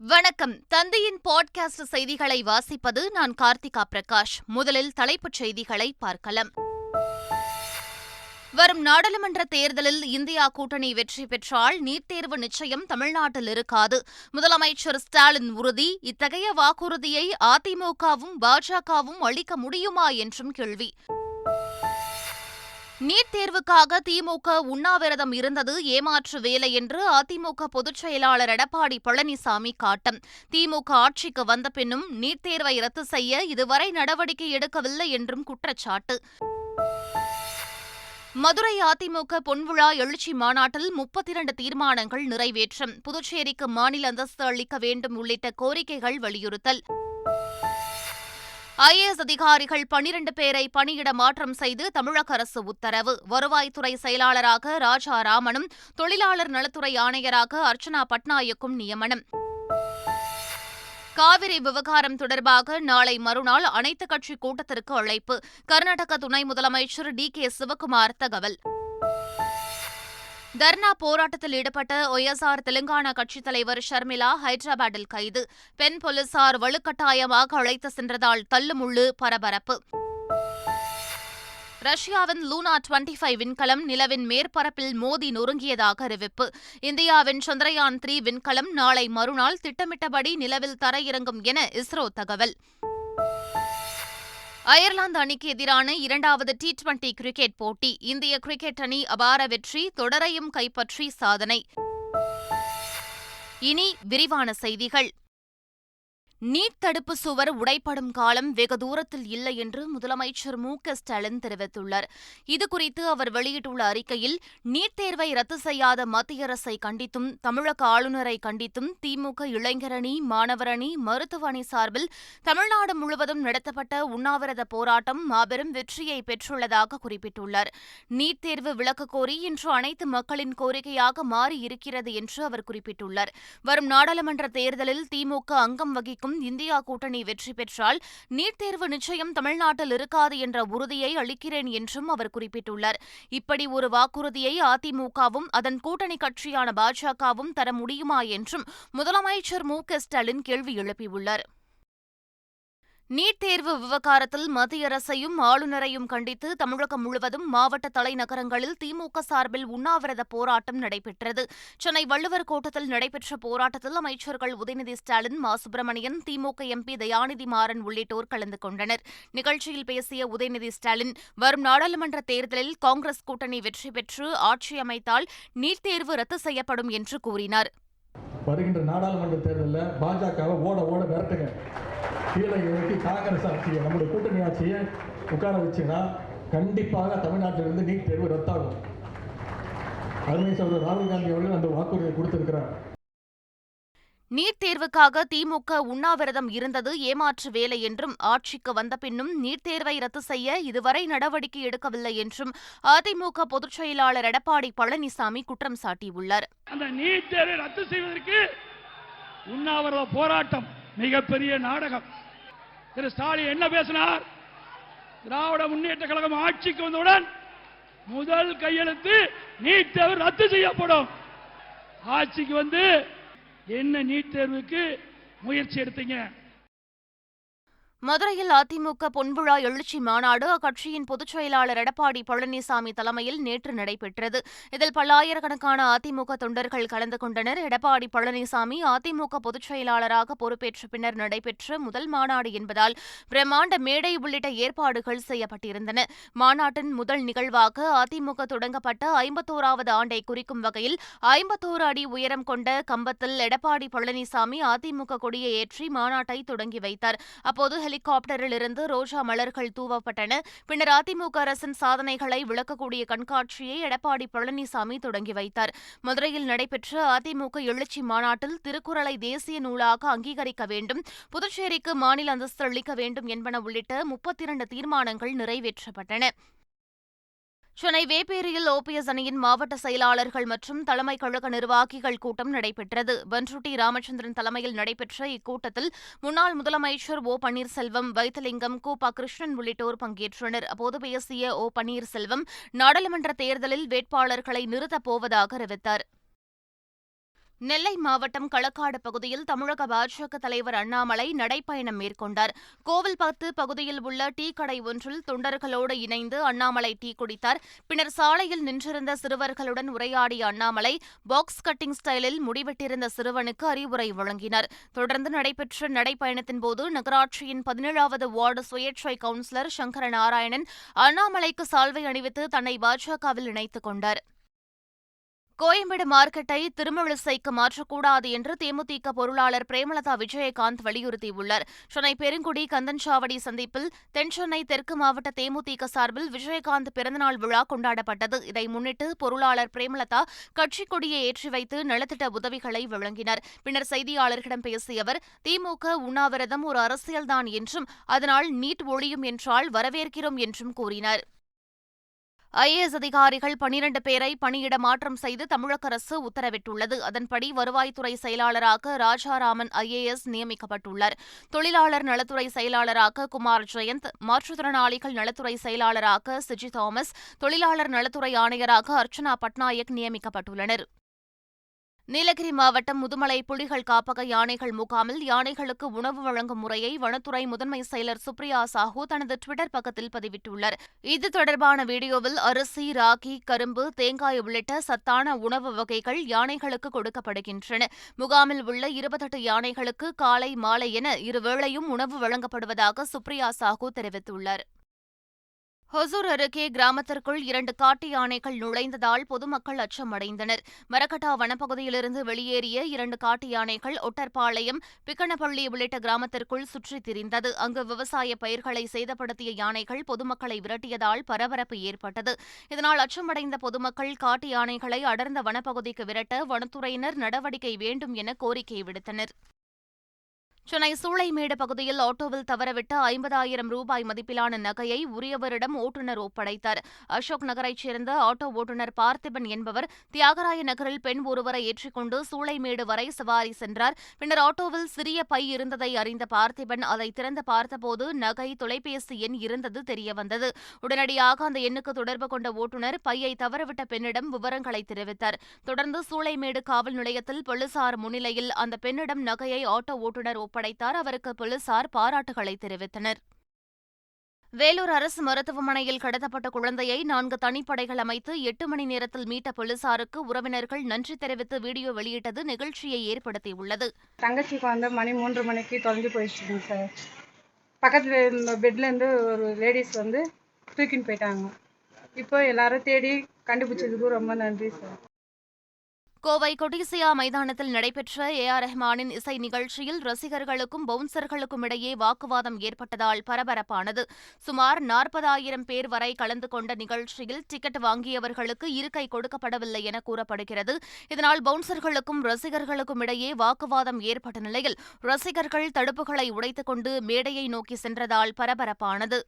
வணக்கம். தந்தையின் பாட்காஸ்ட் செய்திகளை வாசிப்பது நான் கார்த்திகா பிரகாஷ். முதலில் தலைப்புச் செய்திகளை பார்க்கலாம். வரும் நாடாளுமன்ற தேர்தலில் இந்தியா கூட்டணி வெற்றி பெற்றால் நீட் தேர்வு நிச்சயம் தமிழ்நாட்டில் இருக்காது. முதலமைச்சர் ஸ்டாலின் உறுதி. இத்தகைய வாக்குறுதியை அதிமுகவும் பாஜகவும் அளிக்க முடியுமா என்றும் கேள்வி. நீட் தேர்வுக்காக திமுக உண்ணாவிரதம் இருந்தது ஏமாற்று வேலை என்று அதிமுக பொதுச் செயலாளர் எடப்பாடி பழனிசாமி காட்டம். திமுக ஆட்சிக்கு வந்த பின்னும் நீட் தேர்வை ரத்து செய்ய இதுவரை நடவடிக்கை எடுக்கவில்லை என்றும் குற்றச்சாட்டு. மதுரை அதிமுக பொன்விழா எழுச்சி மாநாட்டில் முப்பத்தி இரண்டு தீர்மானங்கள் நிறைவேற்றம். புதுச்சேரிக்கு மாநில அந்தஸ்து அளிக்க வேண்டும் உள்ளிட்ட கோரிக்கைகள் வலியுறுத்தல். ஐஏஎஸ் அதிகாரிகள் பனிரண்டு பேரை பணியிட மாற்றம் செய்து தமிழக அரசு உத்தரவு. வருவாய்த்துறை செயலாளராக ராஜா ராமனும் தொழிலாளர் நலத்துறை ஆணையராக அர்ச்சனா பட்நாயக்கும் நியமனம். காவிரி விவகாரம் தொடர்பாக நாளை மறுநாள் அனைத்துக் கட்சி கூட்டத்திற்கு அழைப்பு. கர்நாடக துணை முதலமைச்சர் டி கே சிவக்குமார் தகவல். தர்ணா போராட்டத்தில் ஈடுபட்ட ஒய்எஸ்ஆர் தெலுங்கானா கட்சித் தலைவர் ஷர்மிளா ஹைதராபாத்தில் கைது. பெண் போலீசார் வலுக்கட்டாயமாக அழைத்து சென்றதால் தள்ளுமுள்ளு பரபரப்பு. ரஷ்யாவின் லூனா டுவெண்டி ஃபைவ் விண்கலம் நிலவின் மேற்பரப்பில் மோதி நொறுங்கியதாக அறிவிப்பு. இந்தியாவின் சந்திரயான் த்ரீ விண்கலம் நாளை மறுநாள் திட்டமிட்டபடி நிலவில் தரையிறங்கும் என இஸ்ரோ தகவல். அயர்லாந்து அணிக்கு எதிரான இரண்டாவது டி டுவெண்டி கிரிக்கெட் போட்டி. இந்திய கிரிக்கெட் அணி அபார வெற்றி தொடரையும் கைப்பற்றி சாதனை. இனி விரிவான செய்திகள். நீட் தடுப்பு சுவர் உடைப்படும் காலம் வெகு தூரத்தில் இல்லை என்று முதலமைச்சர் மு. க. ஸ்டாலின் தெரிவித்துள்ளார். இதுகுறித்து அவர் வெளியிட்டுள்ள அறிக்கையில் நீட் தேர்வை ரத்து செய்யாத மத்திய அரசை கண்டித்தும் தமிழக ஆளுநரை கண்டித்தும் திமுக இளைஞரணி மாணவரணி மருத்துவ அணி சார்பில் தமிழ்நாடு முழுவதும் நடத்தப்பட்ட உண்ணாவிரத போராட்டம் மாபெரும் வெற்றியை பெற்றுள்ளதாக குறிப்பிட்டுள்ளார். நீட் தேர்வு விலக்கு கோரி இன்று அனைத்து மக்களின் கோரிக்கையாக மாறியிருக்கிறது என்று அவர் குறிப்பிட்டுள்ளார். வரும் நாடாளுமன்ற தேர்தலில் திமுக அங்கம் வகிக்கும் இருக்கும் இந்தியா கூட்டணி வெற்றி பெற்றால் நீட் தேர்வு நிச்சயம் தமிழ்நாட்டில் இருக்காது என்ற உறுதியை அளிக்கிறேன் என்றும் அவர் குறிப்பிட்டுள்ளார். இப்படி ஒரு வாக்குறுதியை அதிமுகவும் அதன் கூட்டணி கட்சியான பாஜகவும் தர முடியுமா என்றும் முதலமைச்சர் மு க ஸ்டாலின் கேள்வி எழுப்பியுள்ளார். நீட் தேர்வு விவகாரத்தில் மத்திய அரசையும் ஆளுநரையும் கண்டித்து தமிழகம் முழுவதும் மாவட்ட தலைநகரங்களில் திமுக சார்பில் உண்ணாவிரத போராட்டம் நடைபெற்றது. சென்னை வள்ளுவர் கோட்டத்தில் நடைபெற்ற போராட்டத்தில் அமைச்சர்கள் உதயநிதி ஸ்டாலின் மா. சுப்பிரமணியன் திமுக எம்பி தயாநிதி மாறன் உள்ளிட்டோர் கலந்து கொண்டனர். நிகழ்ச்சியில் பேசிய உதயநிதி ஸ்டாலின் வரும் நாடாளுமன்ற தேர்தலில் காங்கிரஸ் கூட்டணி வெற்றி பெற்று ஆட்சி அமைத்தால் நீட் தேர்வு ரத்து செய்யப்படும் என்று கூறினார். வருகின்ற நாடாளுமன்ற தேர்தலில் பாஜகவை ஓட ஓட விரட்டுங்க. கீழே இறக்கி காங்கிரஸ் ஆட்சியை நம்முடைய கூட்டணி ஆட்சியை உட்கார வச்சுன்னா கண்டிப்பாக தமிழ்நாட்டிலிருந்து நீட் தேர்வு ரத்தாகும். அருமை சகோதரர் ராகுல் காந்தி அவர்கள் அந்த வாக்குறுதியை கொடுத்திருக்கிறார். நீட் தேர்வுக்காக திமுக உண்ணாவிரதம் இருந்தது ஏமாற்று வேலை என்றும் ஆட்சிக்கு வந்த பின்னும் நீட் தேர்வை ரத்து செய்ய இதுவரை நடவடிக்கை எடுக்கவில்லை என்றும் அதிமுக பொதுச் செயலாளர் எடப்பாடி பழனிசாமி குற்றம் சாட்டியுள்ளார். அந்த நீட் தேர்வை ரத்து செய்வதற்கு உண்ணாவிரத போராட்டம் மிகப்பெரிய நாடகம். திரு ஸ்டாலின் என்ன பேசினார்? திராவிட முன்னேற்ற கழகம் ஆட்சிக்கு வந்தவுடன் முதல் கையெழுத்து நீட் தேர்வு ரத்து செய்யப்படும். ஆட்சிக்கு வந்து என்ன நீட் தேர்வுக்கு முயற்சி எடுத்தீங்க? மதுரையில் அதிமுக பொன்விழா எழுச்சி மாநாடு அக்கட்சியின் பொதுச் செயலாளர் எடப்பாடி பழனிசாமி தலைமையில் நேற்று நடைபெற்றது. இதில் பல்லாயிரக்கணக்கான அதிமுக தொண்டர்கள் கலந்து கொண்டனர். எடப்பாடி பழனிசாமி அதிமுக பொதுச் செயலாளராக பொறுப்பேற்ற பின்னர் நடைபெற்ற முதல் மாநாடு என்பதால் பிரம்மாண்ட மேடை உள்ளிட்ட ஏற்பாடுகள் செய்யப்பட்டிருந்தன. மாநாட்டின் முதல் நிகழ்வாக அதிமுக தொடங்கப்பட்ட ஐம்பத்தோராவது ஆண்டை குறிக்கும் வகையில் ஐம்பத்தோரு அடி உயரம் கொண்ட கம்பத்தில் எடப்பாடி பழனிசாமி அதிமுக கொடியை ஏற்றி மாநாட்டை தொடங்கி வைத்தார். அப்போது ஹெலிகாப்டரில் இருந்து ரோஜா மலர்கள் தூவப்பட்டன. பின்னர் அதிமுக அரசின் சாதனைகளை விளக்கக்கூடிய கண்காட்சியை எடப்பாடி பழனிசாமி தொடங்கி வைத்தார். மதுரையில் நடைபெற்ற அதிமுக எழுச்சி மாநாட்டில் திருக்குறளை தேசிய நூலாக அங்கீகரிக்க வேண்டும் புதுச்சேரிக்கு மாநில அந்தஸ்து அளிக்க வேண்டும் என்பன உள்ளிட்ட முப்பத்தி இரண்டு தீர்மானங்கள் நிறைவேற்றப்பட்டன. சென்னை வேப்பேரியில் ஓபிஎஸ் அணியின் மாவட்ட செயலாளர்கள் மற்றும் தலைமை கழக நிர்வாகிகள் கூட்டம் நடைபெற்றது. பன்ருட்டி ராமச்சந்திரன் தலைமையில் நடைபெற்ற இக்கூட்டத்தில் முன்னாள் முதலமைச்சர் ஓ பன்னீர்செல்வம் வைத்தலிங்கம் கு. ப. கிருஷ்ணன் உள்ளிட்டோர் பங்கேற்றனர். அப்போது பேசிய ஓ பன்னீர்செல்வம் நாடாளுமன்ற தேர்தலில் வேட்பாளர்களை நிறுத்தப் போவதாக அறிவித்தார். நெல்லை மாவட்டம் களக்காடு பகுதியில் தமிழக பாஜக தலைவர் அண்ணாமலை நடைப்பயணம் மேற்கொண்டார். கோவில்பத்து பகுதியில் உள்ள டீ கடை ஒன்றில் தொண்டர்களோடு இணைந்து அண்ணாமலை டீ குடித்தார். பின்னர் சாலையில் நின்றிருந்த சிறுவர்களுடன் உரையாடிய அண்ணாமலை பாக்ஸ் கட்டிங் ஸ்டைலில் முடிவெட்டிருந்த சிறுவனுக்கு அறிவுரை வழங்கினார். தொடர்ந்து நடைபெற்ற நடைப்பயணத்தின்போது நகராட்சியின் பதினேழாவது வார்டு சுயேட்சை கவுன்சிலர் சங்கர நாராயணன் அண்ணாமலைக்கு சால்வை அணிவித்து தன்னை பாஜகவில் இணைத்துக் கொண்டார். கோயம்பேடு மார்க்கெட்டை திருமழிசைக்கு மாற்றக்கூடாது என்று தேமுதிக பொருளாளர் பிரேமலதா விஜயகாந்த் வலியுறுத்தியுள்ளார். சென்னை பெருங்குடி கந்தன்சாவடி சந்திப்பில் தென்சென்னை தெற்கு மாவட்ட தேமுதிக சார்பில் விஜயகாந்த் பிறந்தநாள் விழா கொண்டாடப்பட்டது. இதை முன்னிட்டு பொருளாளர் பிரேமலதா கட்சிக் கொடியை ஏற்றி வைத்து நலத்திட்ட உதவிகளை வழங்கினார். பின்னர் செய்தியாளர்களிடம் பேசிய அவர் திமுக உண்ணாவிரதம் ஒரு அரசியல்தான் என்றும் அதனால் நீட் ஒழியும் என்றால் வரவேற்கிறோம் என்றும் கூறினார். ஐஏஎஸ் அதிகாரிகள் பனிரண்டு பேரை பணியிட மாற்றம் செய்து தமிழக அரசு உத்தரவிட்டுள்ளது. அதன்படி வருவாய்த்துறை செயலாளராக ராஜாராமன் ஐஏஎஸ் நியமிக்கப்பட்டுள்ளார். தொழிலாளர் நலத்துறை செயலாளராக குமார் ஜெயந்த் மாற்றுத்திறனாளிகள் நலத்துறை செயலாளராக சிஜி தாமஸ் தொழிலாளர் நலத்துறை ஆணையராக அர்ச்சனா பட்நாயக் நியமிக்கப்பட்டுள்ளனர். நீலகிரி மாவட்டம் முதுமலை புலிகள் காப்பக யானைகள் முகாமில் யானைகளுக்கு உணவு வழங்கும் முறையை வனத்துறை முதன்மை செயலர் சுப்ரியா சாஹூ தனது டுவிட்டர் பக்கத்தில் பதிவிட்டுள்ளார். இது தொடர்பான வீடியோவில் அரிசி ராகி கரும்பு தேங்காய் உள்ளிட்ட சத்தான உணவு வகைகள் யானைகளுக்கு கொடுக்கப்படுகின்றன. முகாமில் உள்ள இருபத்தெட்டு யானைகளுக்கு காலை மாலை என இருவேளையும் உணவு வழங்கப்படுவதாக சுப்ரியா சாஹூ தெரிவித்துள்ளார். ஹொசூர் அருகே கிராமத்திற்குள் இரண்டு காட்டு யானைகள் நுழைந்ததால் பொதுமக்கள் அச்சமடைந்தனர். மரக்கட்டா வனப்பகுதியிலிருந்து வெளியேறிய இரண்டு காட்டு யானைகள் ஒட்டர்பாளையம் பிக்கனப்பள்ளி உள்ளிட்ட கிராமத்திற்குள் சுற்றித் திரிந்தது. அங்கு விவசாய பயிர்களை சேதப்படுத்திய யானைகள் பொதுமக்களை விரட்டியதால் பரபரப்பு ஏற்பட்டது. இதனால் அச்சமடைந்த பொதுமக்கள் காட்டு யானைகளை அடர்ந்த வனப்பகுதிக்கு விரட்ட வனத்துறையினர் நடவடிக்கை வேண்டும் என கோரிக்கை விடுத்தனர். சென்னை சூளைமேடு பகுதியில் ஆட்டோவில் தவறவிட்ட ஐம்பதாயிரம் ரூபாய் மதிப்பிலான நகையை உரியவரிடம் ஓட்டுநர் ஒப்படைத்தார். அசோக் நகரைச் சேர்ந்த ஆட்டோ ஓட்டுநர் பார்த்திபன் என்பவர் தியாகராய நகரில் பெண் ஒருவரை ஏற்றிக்கொண்டு சூளைமேடு வரை சவாரி சென்றார். பின்னர் ஆட்டோவில் சிறிய பை இருந்ததை அறிந்த பார்த்திபன் அதை திறந்து பார்த்தபோது நகை தொலைபேசி எண் இருந்தது தெரியவந்தது. உடனடியாக அந்த எண்ணுக்கு தொடர்பு கொண்ட ஓட்டுநர் பையை தவறவிட்ட பெண்ணிடம் விவரங்களை தெரிவித்தார். தொடர்ந்து சூளைமேடு காவல் நிலையத்தில் போலீசார் முன்னிலையில் அந்த பெண்ணிடம் நகையை ஆட்டோ ஓட்டுநர் ஒப்படைத்தார். அவருக்கு போலீசார் பாராட்டுகளை தெரிவித்தனர். வேலூர் அரசு மருத்துவமனையில் கடத்தப்பட்ட குழந்தையை நான்கு தனிப்படைகள் அமைத்து எட்டு மணி நேரத்தில் மீட்ட போலீசாருக்கு உறவினர்கள் நன்றி தெரிவித்து வீடியோ வெளியிட்டது நிகழ்ச்சியை ஏற்படுத்தியுள்ளது. தங்கச்சிக்கு வந்து மணி மூன்று மணிக்கு தொலைஞ்சு போயிடுச்சுங்க சார். பக்கத்தில் இருந்த பெட்லேருந்து ஒரு லேடிஸ் வந்து தூக்கின்னு போயிட்டாங்க. இப்போ எல்லாரும் தேடி கண்டுபிடிச்சதுக்கு ரொம்ப நன்றி சார். கோவை கொடிசியா மைதானத்தில் நடைபெற்ற ஏ ஆர் ரஹ்மானின் இசை நிகழ்ச்சியில் ரசிகர்களுக்கும் பவுன்சர்களுக்கும் இடையே வாக்குவாதம் ஏற்பட்டதால் பரபரப்பானது. சுமார் நாற்பதாயிரம் பேர் வரை கலந்து கொண்ட நிகழ்ச்சியில் டிக்கெட் வாங்கியவர்களுக்கு இருக்கை கொடுக்கப்படவில்லை என கூறப்படுகிறது. இதனால் பவுன்சர்களுக்கும் ரசிகர்களுக்கும் இடையே வாக்குவாதம் ஏற்பட்ட நிலையில் ரசிகர்கள் தடுப்புகளை உடைத்துக் கொண்டு மேடையை நோக்கி சென்றதால் பரபரப்பானது.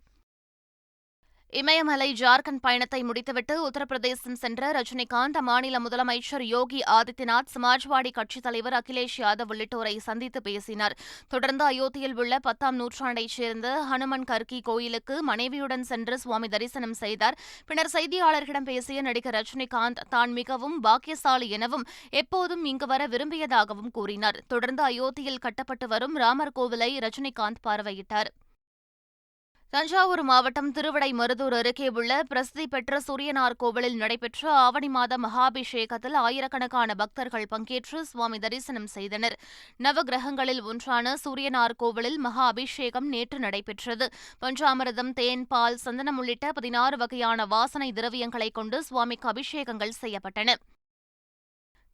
இமயமலை ஜார்க்கண்ட் பயணத்தை முடித்துவிட்டு உத்தரப்பிரதேசம் சென்ற ரஜினிகாந்த் அம்மாநில முதலமைச்சர் யோகி ஆதித்யநாத் சமாஜ்வாடி கட்சித் தலைவர் அகிலேஷ் யாதவ் உள்ளிட்டோரை சந்தித்து பேசினார். தொடர்ந்து அயோத்தியில் உள்ள பத்தாம் நூற்றாண்டைச் சேர்ந்த ஹனுமன் கர்கி கோயிலுக்கு மனைவியுடன் சென்று சுவாமி தரிசனம் செய்தார். பின்னர் செய்தியாளர்களிடம் பேசிய நடிகர் ரஜினிகாந்த் தான் மிகவும் பாக்கியசாலி எனவும் எப்போதும் இங்கு வர விரும்பியதாகவும் கூறினார். தொடர்ந்து அயோத்தியில் கட்டப்பட்டு வரும் ராமர் கோவிலை ரஜினிகாந்த் பார்வையிட்டார். தஞ்சாவூர் மாவட்டம் திருவடை மருதூர் அருகே உள்ள பிரசித்தி பெற்ற சூரியனார் கோவிலில் நடைபெற்ற ஆவணி மாத மகாபிஷேகத்தில் ஆயிரக்கணக்கான பக்தர்கள் பங்கேற்று சுவாமி தரிசனம் செய்தனர். நவகிரகங்களில் ஒன்றான சூரியனார் கோவிலில் மகா அபிஷேகம் நேற்று நடைபெற்றது. பஞ்சாமிரதம் தேன் பால் சந்தனம் உள்ளிட்ட பதினாறு வகையான வாசனை திரவியங்களைக் கொண்டு சுவாமிக்கு அபிஷேகங்கள் செய்யப்பட்டன.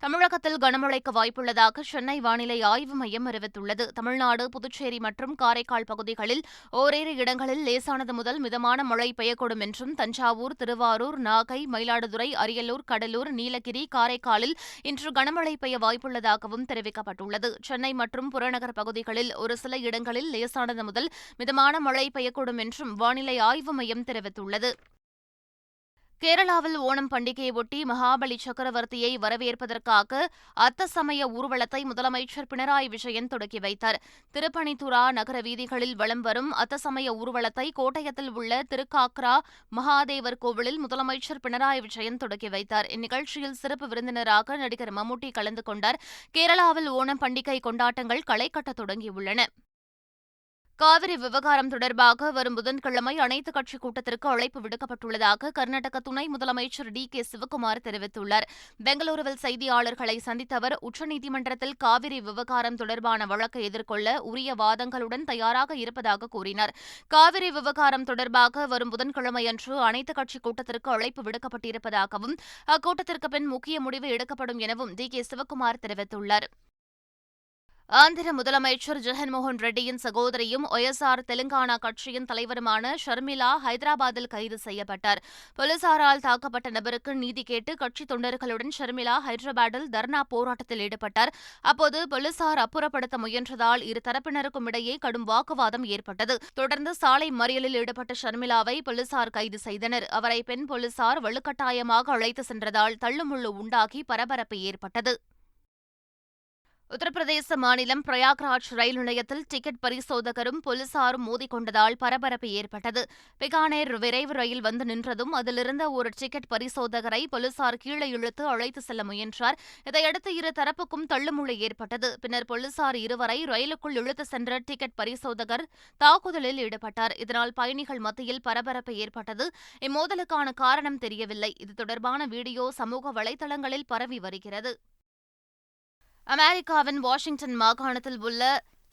தமிழகத்தில் கனமழைக்கு வாய்ப்புள்ளதாக சென்னை வானிலை ஆய்வு மையம் அறிவித்துள்ளது. தமிழ்நாடு புதுச்சேரி மற்றும் காரைக்கால் பகுதிகளில் ஓரிரு இடங்களில் லேசானது முதல் மிதமான மழை பெய்யக்கூடும் என்றும் தஞ்சாவூர் திருவாரூர் நாகை மயிலாடுதுறை அரியலூர் கடலூர் நீலகிரி காரைக்காலில் இன்று கனமழை பெய்ய வாய்ப்புள்ளதாகவும் தெரிவிக்கப்பட்டுள்ளது. சென்னை மற்றும் புறநகர் பகுதிகளில் ஒரு சில இடங்களில் லேசானது முதல் மிதமான மழை பெய்யக்கூடும் என்றும் வானிலை ஆய்வு மையம் தெரிவித்துள்ளது. கேரளாவில் ஓணம் பண்டிகையொட்டி மகாபலி சக்கரவர்த்தியை வரவேற்பதற்காக அத்த சமய ஊர்வலத்தை முதலமைச்சர் பினராயி விஜயன் தொடக்கி வைத்தார். திருப்பணித்துரா நகர வீதிகளில் வலம் வரும் அத்த சமய ஊர்வலத்தை கோட்டயத்தில் உள்ள திருக்காக்ரா மகாதேவர் கோவிலில் முதலமைச்சர் பினராயி விஜயன் தொடக்கி வைத்தார். இந்நிகழ்ச்சியில் சிறப்பு விருந்தினராக நடிகர் மம்முட்டி கலந்து கொண்டார். கேரளாவில் ஓணம் பண்டிகை கொண்டாட்டங்கள் களை கட்டத் தொடங்கியுள்ளன. காவிரி விவகாரம் தொடர்பாக வரும் புதன்கிழமை அனைத்துக் கட்சி கூட்டத்திற்கு அழைப்பு விடுக்கப்பட்டுள்ளதாக கர்நாடக துணை முதலமைச்சர் டி கே சிவக்குமார் தெரிவித்துள்ளார். பெங்களூருவில் செய்தியாளர்களை சந்தித்த அவர் உச்சநீதிமன்றத்தில் காவிரி விவகாரம் தொடர்பான வழக்கை எதிர்கொள்ள உரிய வாதங்களுடன் தயாராக இருப்பதாக கூறினார். காவிரி விவகாரம் தொடர்பாக வரும் புதன்கிழமையன்று அனைத்துக் கட்சி கூட்டத்திற்கு அழைப்பு விடுக்கப்பட்டிருப்பதாகவும் அக்கூட்டத்திற்கு பின் முக்கிய முடிவு எடுக்கப்படும் எனவும் டி கே சிவக்குமார் தெரிவித்துள்ளார். ஆந்திர முதலமைச்சர் ஜெகன்மோகன் ரெட்டியின் சகோதரியும் ஒய்எஸ்ஆர் தெலுங்கானா கட்சியின் தலைவருமான ஷர்மிளா ஹைதராபாத்தில் கைது செய்யப்பட்டார். போலீசாரால் தாக்கப்பட்ட நபருக்கு நீதி கேட்டு கட்சி தொண்டர்களுடன் ஷர்மிளா ஹைதராபாத்தில் தர்ணா போராட்டத்தில் ஈடுபட்டார். அப்போது போலீசார் அப்புறப்படுத்த முயன்றதால் இரு தரப்பினருக்கும் இடையே கடும் வாக்குவாதம் ஏற்பட்டது. தொடர்ந்து சாலை மறியலில் ஈடுபட்ட ஷர்மிளாவை போலீசார் கைது செய்தனர். அவரை பெண் போலீசார் வலுக்கட்டாயமாக அழைத்து சென்றதால் தள்ளுமுள்ளு உண்டாகி பரபரப்பு ஏற்பட்டது. உத்தரப்பிரதேச மாநிலம் பிரயாக்ராஜ் ரயில் நிலையத்தில் டிக்கெட் பரிசோதகரும் போலீசாரும் மோதிக்கொண்டதால் பரபரப்பு ஏற்பட்டது. பிகானேர் விரைவு ரயில் வந்து நின்றதும் அதிலிருந்த ஒரு டிக்கெட் பரிசோதகரை போலீசார் கீழே இழுத்து அழைத்து செல்ல முயன்றார். இதையடுத்து இரு தரப்புக்கும் தள்ளுமுளை ஏற்பட்டது. பின்னர் போலீசார் இருவரை ரயிலுக்குள் இழுத்து சென்ற டிக்கெட் பரிசோதகர் தாக்குதலில் ஈடுபட்டார். இதனால் பயணிகள் மத்தியில் பரபரப்பு ஏற்பட்டது. இம்மோதலுக்கான காரணம் தெரியவில்லை. இது தொடர்பான வீடியோ சமூக வலைதளங்களில் பரவி வருகிறது. அமெரிக்காவின் வாஷிங்டன் மாகாணத்தில் உள்ள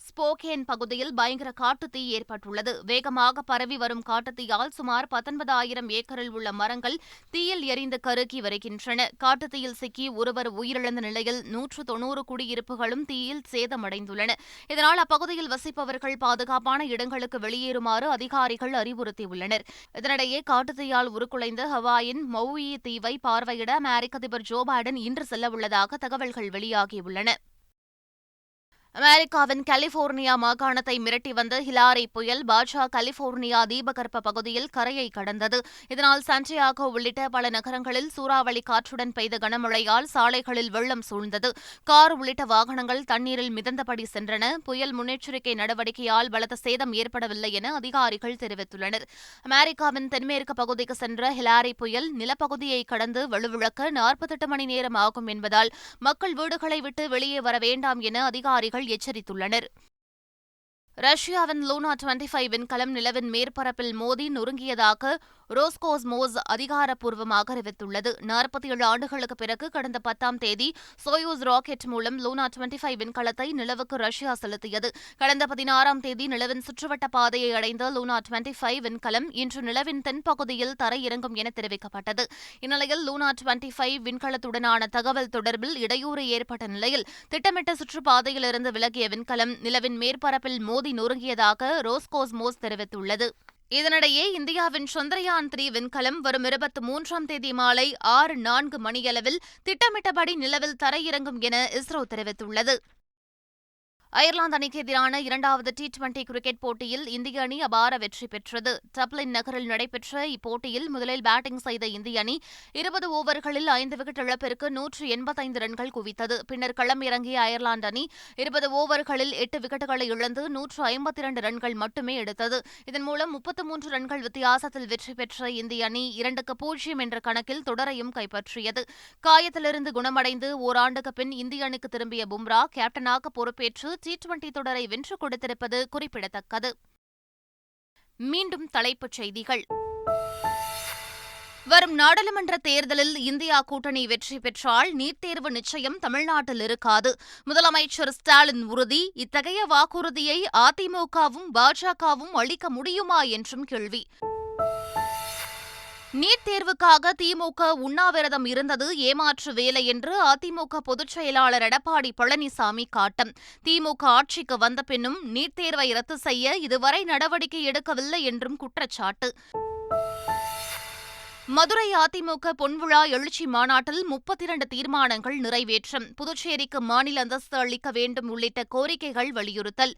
ஸ்போகேன் பகுதியில் பயங்கர காட்டுத்தீ ஏற்பட்டுள்ளது. வேகமாக பரவி வரும் காட்டுத்தீயால் சுமார் பத்தொன்பதாயிரம் ஏக்கரில் உள்ள மரங்கள் தீயில் எரிந்து கருகி வருகின்றன. காட்டுத்தீயில் சிக்கி ஒருவர் உயிரிழந்த நிலையில் நூற்று தொன்னூறு குடியிருப்புகளும் தீயில் சேதமடைந்துள்ளன. இதனால் அப்பகுதியில் வசிப்பவர்கள் பாதுகாப்பான இடங்களுக்கு வெளியேறுமாறு அதிகாரிகள் அறிவுறுத்தியுள்ளனர். இதனிடையே காட்டுத்தீயால் உருக்குலைந்த ஹவாயின் மௌயி தீவை பார்வையிட அமெரிக்க அதிபர் ஜோ பைடன் இன்று செல்லவுள்ளதாக தகவல்கள் வெளியாகியுள்ளன. அமெரிக்காவின் கலிபோர்னியா மாகாணத்தை மிரட்டி வந்த ஹிலாரி புயல் பாட்ஷா கலிபோர்னியா தீபகற்ப பகுதியில் கரையை கடந்தது. இதனால் சன்டியாகோ உள்ளிட்ட பல நகரங்களில் சூறாவளி காற்றுடன் பெய்த கனமழையால் சாலைகளில் வெள்ளம் சூழ்ந்தது. கார் உள்ளிட்ட வாகனங்கள் தண்ணீரில் மிதந்தபடி சென்றன. புயல் முன்னெச்சரிக்கை நடவடிக்கையால் பலத்த சேதம் ஏற்படவில்லை என அதிகாரிகள் தெரிவித்துள்ளனர். அமெரிக்காவின் தென்மேற்கு பகுதிக்கு சென்ற ஹிலாரி புயல் நிலப்பகுதியை கடந்து வலுவிழக்க நாற்பத்தெட்டு மணி நேரம் ஆகும் என்பதால் மக்கள் வீடுகளை விட்டு வெளியே வர வேண்டாம் என அதிகாரிகள் எச்சரித்துள்ளனர். ரஷ்யாவின் லூனா டுவெண்டி ஃபைவ் விண்கலம் நிலவின் மேற்பரப்பில் மோதி நொறுங்கியதாக ரோஸ்கோஸ்மோஸ் அதிகாரப்பூர்வமாக அறிவித்துள்ளது. நாற்பத்தி ஏழு ஆண்டுகளுக்கு பிறகு கடந்த பத்தாம் தேதி சோயூஸ் ராக்கெட் மூலம் லூனா டுவெண்டி ஃபைவ் விண்கலத்தை நிலவுக்கு ரஷ்யா செலுத்தியது. கடந்த பதினாறாம் தேதி நிலவின் சுற்றுவட்ட பாதையை அடைந்த லூனா டுவெண்டி ஃபைவ் விண்கலம் இன்று நிலவின் தென்பகுதியில் தரையிறங்கும் என தெரிவிக்கப்பட்டது. இந்நிலையில் லூனா டுவெண்டி ஃபைவ் விண்கலத்துடனான தகவல் தொடர்பில் இடையூறு ஏற்பட்ட நிலையில் திட்டமிட்ட சுற்றுப்பாதையிலிருந்து விலகிய விண்கலம் நிலவின் மேற்பரப்பில் மோதி நொறுங்கியதாக ரோஸ்கோஸ்மோஸ் தெரிவித்துள்ளது. இதனிடையே இந்தியாவின் சந்திரயான் த்ரீ விண்கலம் வரும் இருபத்தி மூன்றாம் தேதி மாலை ஆறு நான்கு மணியளவில் திட்டமிட்டபடி நிலவில் தரையிறங்கும் என இஸ்ரோ தெரிவித்துள்ளது. அயர்லாந்து அணிக்கு எதிரான இரண்டாவது டி டுவெண்டி கிரிக்கெட் போட்டியில் இந்திய அணி அபார வெற்றி பெற்றது. டப்ளின் நகரில் நடைபெற்ற இப்போட்டியில் முதலில் பேட்டிங் செய்த இந்திய அணி இருபது ஓவர்களில் ஐந்து விக்கெட் இழப்பிற்கு நூற்று எண்பத்தைந்து ரன்கள் குவித்தது. பின்னர் களம் இறங்கிய அயர்லாந்து அணி இருபது ஓவர்களில் எட்டு விக்கெட்டுகளை இழந்து நூற்று ஐம்பத்தி இரண்டு ரன்கள் மட்டுமே எடுத்தது. இதன் மூலம் முப்பத்து மூன்று ரன்கள் வித்தியாசத்தில் வெற்றி பெற்ற இந்திய அணி இரண்டுக்கு பூஜ்ஜியம் என்ற கணக்கில் தொடரையும் கைப்பற்றியது. காயத்திலிருந்து குணமடைந்து ஓராண்டுக்கு பின் இந்திய அணிக்கு திரும்பிய பும்ரா கேப்டனாக பொறுப்பேற்று டி டுவெண்டி தொடரை வென்று கொடுத்திருப்பது குறிப்பிடத்தக்கது. மீண்டும் தலைப்புச் செய்திகள். வரும் நாடாளுமன்ற தேர்தலில் இந்தியா கூட்டணி வெற்றி பெற்றால் நீட் தேர்வு நிச்சயம் தமிழ்நாட்டில் இருக்காது. முதலமைச்சர் ஸ்டாலின் உறுதி இத்தகைய வாக்குறுதியை அதிமுகவும் பாஜகவும் அளிக்க முடியுமா என்றும் கேள்வி. நீட் தேர்வுக்காக திமுக உண்ணாவிரதம் இருந்தது ஏமாற்று வேலை என்று அதிமுக பொதுச் செயலாளர் எடப்பாடி பழனிசாமி காட்டம். திமுக ஆட்சிக்கு வந்த பின்னும் நீட் தேர்வை ரத்து செய்ய இதுவரை நடவடிக்கை எடுக்கவில்லை என்றும் குற்றச்சாட்டு. மதுரை அதிமுக பொன்விழா எழுச்சி மாநாட்டில் முப்பத்தி இரண்டு தீர்மானங்கள் நிறைவேற்றம். புதுச்சேரிக்கு மாநில அந்தஸ்து அளிக்க வேண்டும் உள்ளிட்ட கோரிக்கைகள் வலியுறுத்தல்.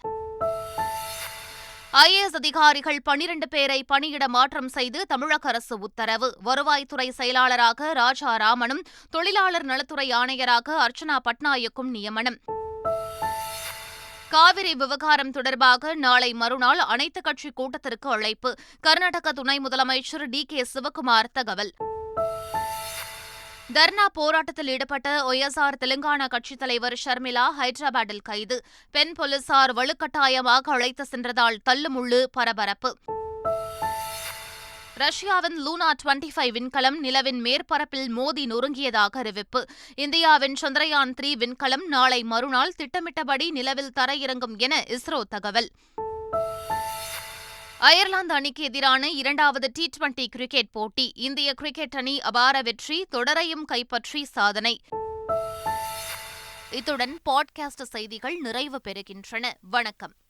ஐஏஎஸ் அதிகாரிகள் பனிரண்டு பேரை பணியிட மாற்றம் செய்து தமிழக அரசு உத்தரவு. வருவாய்த்துறை செயலாளராக ராஜா ராமனும் தொழிலாளர் நலத்துறை ஆணையராக அர்ச்சனா பட்நாயக்கும் நியமனம். காவிரி விவகாரம் தொடர்பாக நாளை மறுநாள் அனைத்துக் கட்சி கூட்டத்திற்கு அழைப்பு. கர்நாடக துணை முதலமைச்சர் டி கே சிவக்குமார் தகவல். தர்ணா போராட்டத்தில் ஈடுபட்ட ஒய்எஸ்ஆர் தெலுங்கானா கட்சித் தலைவர் ஷர்மிளா ஹைதராபாத்தில் கைது. பெண் போலீசார் வலுக்கட்டாயமாக அழைத்து சென்றதால் தள்ளுமுள்ளு பரபரப்பு. ரஷ்யாவின் லூனா டுவெண்டி ஃபைவ் விண்கலம் நிலவின் மேற்பரப்பில் மோதி நொறுங்கியதாக அறிவிப்பு. இந்தியாவின் சந்திரயான் த்ரீ விண்கலம் நாளை மறுநாள் திட்டமிட்டபடி நிலவில் தரையிறங்கும் என இஸ்ரோ தகவல். அயர்லாந்து அணிக்கு எதிரான இரண்டாவது டி டுவெண்டி கிரிக்கெட் போட்டி. இந்திய கிரிக்கெட் அணி அபார வெற்றி தொடரையும் கைப்பற்றி சாதனை. இத்துடன் பாட்காஸ்ட் செய்திகள் நிறைவு பெறுகின்றன. வணக்கம்.